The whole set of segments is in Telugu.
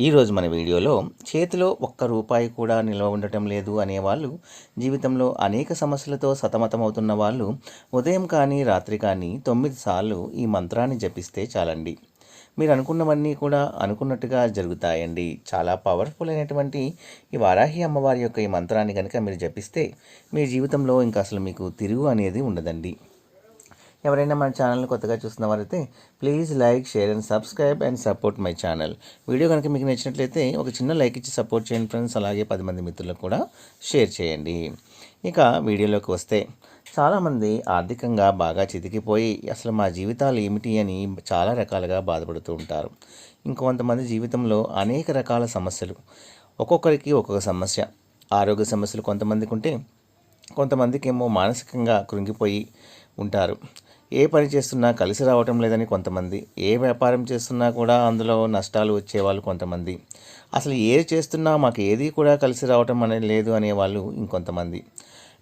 ఈరోజు మన వీడియోలో చేతిలో ఒక్క రూపాయి కూడా నిల్వ ఉండటం లేదు అనేవాళ్ళు జీవితంలో అనేక సమస్యలతో సతమతమవుతున్న వాళ్ళు ఉదయం కానీ రాత్రి కానీ తొమ్మిది సార్లు ఈ మంత్రాన్ని జపిస్తే చాలండి. మీరు అనుకున్నవన్నీ కూడా అనుకున్నట్టుగా జరుగుతాయండి. చాలా పవర్ఫుల్ అయినటువంటి ఈ వారాహి అమ్మవారి యొక్క ఈ మంత్రాన్ని కనుక మీరు జపిస్తే మీ జీవితంలో ఇంకా అసలు మీకు తిరుగు అనేది ఉండదండి. ఎవరైనా మన ఛానల్ని కొత్తగా చూస్తున్న వారైతే please like share and subscribe and support my channel. Video కనుక మీకు నచ్చినట్లయితే ఒక చిన్న లైక్ ఇచ్చి సపోర్ట్ చేయండి ఫ్రెండ్స్. అలాగే పది మంది మిత్రులకు కూడా షేర్ చేయండి. ఇక వీడియోలోకి వస్తే చాలామంది ఆర్థికంగా బాగా చితికిపోయి అసలు మా జీవితాలు ఏమిటి అని చాలా రకాలుగా బాధపడుతూ ఉంటారు. ఇంకొంతమంది జీవితంలో అనేక రకాల సమస్యలు. ఒక్కొక్కరికి ఒక్కొక్క సమస్య. ఆరోగ్య సమస్యలు కొంతమందికి ఉంటే కొంతమందికి ఏమో మానసికంగా కృంగిపోయి ఉంటారు. ఏ పని చేస్తున్నా కలిసి రావటం లేదని కొంతమంది ఏ వ్యాపారం చేస్తున్నా కూడా అందులో నష్టాలు వచ్చేవాళ్ళు కొంతమంది. అసలు ఏది చేస్తున్నా మాకు ఏది కూడా కలిసి రావటం అనేది లేదు అనేవాళ్ళు ఇంకొంతమంది.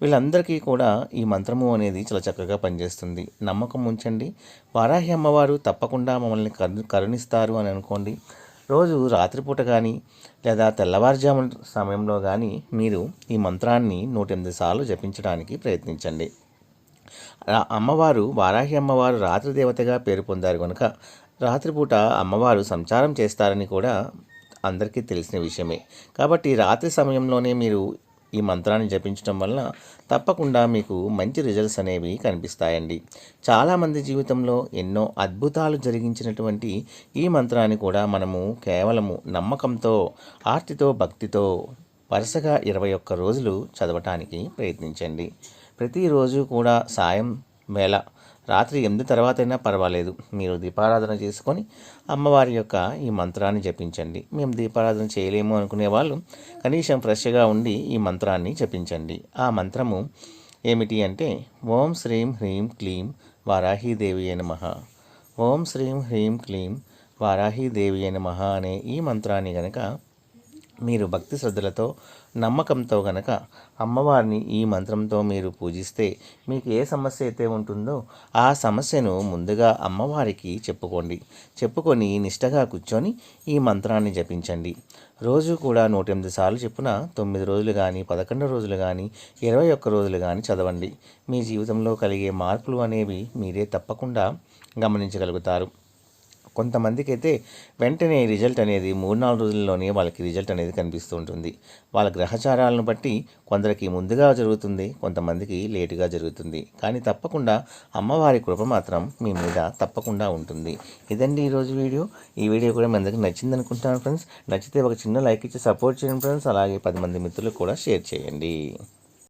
వీళ్ళందరికీ కూడా ఈ మంత్రము అనేది చాలా చక్కగా పనిచేస్తుంది. నమ్మకం ఉంచండి. వారాహి అమ్మవారు తప్పకుండా మమ్మల్ని కరుణిస్తారు అని అనుకోండి. రోజు రాత్రిపూట కానీ లేదా తెల్లవారుజాము సమయంలో కానీ మీరు ఈ మంత్రాన్ని నూట ఎనిమిది సార్లు జపించడానికి ప్రయత్నించండి. అమ్మవారు వారాహి అమ్మవారు రాత్రి దేవతగా పేరు పొందారు కనుక రాత్రిపూట అమ్మవారు సంచారం చేస్తారని కూడా అందరికీ తెలిసిన విషయమే. కాబట్టి రాత్రి సమయంలోనే మీరు ఈ మంత్రాన్ని జపించడం వలన తప్పకుండా మీకు మంచి రిజల్ట్స్ అనేవి కనిపిస్తాయండి. చాలామంది జీవితంలో ఎన్నో అద్భుతాలు జరిగించినటువంటి ఈ మంత్రాన్ని కూడా మనము కేవలము నమ్మకంతో ఆర్తితో భక్తితో వరుసగా ఇరవై ఒక్క రోజులు చదవటానికి ప్రయత్నించండి. ప్రతిరోజు కూడా సాయం వేళ. రాత్రి ఎనిమిది తర్వాత అయినా పర్వాలేదు. మీరు దీపారాధన చేసుకొని అమ్మవారి యొక్క ఈ మంత్రాన్ని జపించండి. మేము దీపారాధన చేయలేము అనుకునే వాళ్ళు కనీసం ఫ్రెష్గా ఉండి ఈ మంత్రాన్ని జపించండి. ఆ మంత్రము ఏమిటి అంటే ఓం శ్రీం హ్రీం క్లీం వారాహీదేవి అయిన మహా ఓం శ్రీం హ్రీం క్లీం వారాహీదేవి అయిన మహా అనే ఈ మంత్రాన్ని గనక మీరు భక్తి శ్రద్ధలతో నమ్మకంతో గనక అమ్మవారిని ఈ మంత్రంతో మీరు పూజిస్తే మీకు ఏ సమస్య అయితే ఉంటుందో ఆ సమస్యను ముందుగా అమ్మవారికి చెప్పుకోండి. చెప్పుకొని నిష్టగా కూర్చొని ఈ మంత్రాన్ని జపించండి. రోజు కూడా నూట ఎనిమిది సార్లు చెప్పున తొమ్మిది రోజులు కానీ పదకొండు రోజులు కానీ ఇరవై ఒక్క రోజులు కానీ చదవండి. మీ జీవితంలో కలిగే మార్పులు అనేవి మీరే తప్పకుండా గమనించగలుగుతారు. కొంతమందికి అయితే వెంటనే రిజల్ట్ అనేది మూడు నాలుగు రోజుల్లోనే వాళ్ళకి రిజల్ట్ అనేది కనిపిస్తూ ఉంటుంది. వాళ్ళ గ్రహచారాలను బట్టి కొందరికి ముందుగా జరుగుతుంది కొంతమందికి లేటుగా జరుగుతుంది. కానీ తప్పకుండా అమ్మవారి కృప మాత్రం మీ మీద తప్పకుండా ఉంటుంది. ఇదండి ఈరోజు వీడియో. ఈ వీడియో కూడా మీ అందరికీ నచ్చింది అనుకుంటున్నాను ఫ్రెండ్స్. నచ్చితే ఒక చిన్న లైక్ ఇచ్చి సపోర్ట్ చేయండి ఫ్రెండ్స్. అలాగే పది మంది మిత్రులకు కూడా షేర్ చేయండి.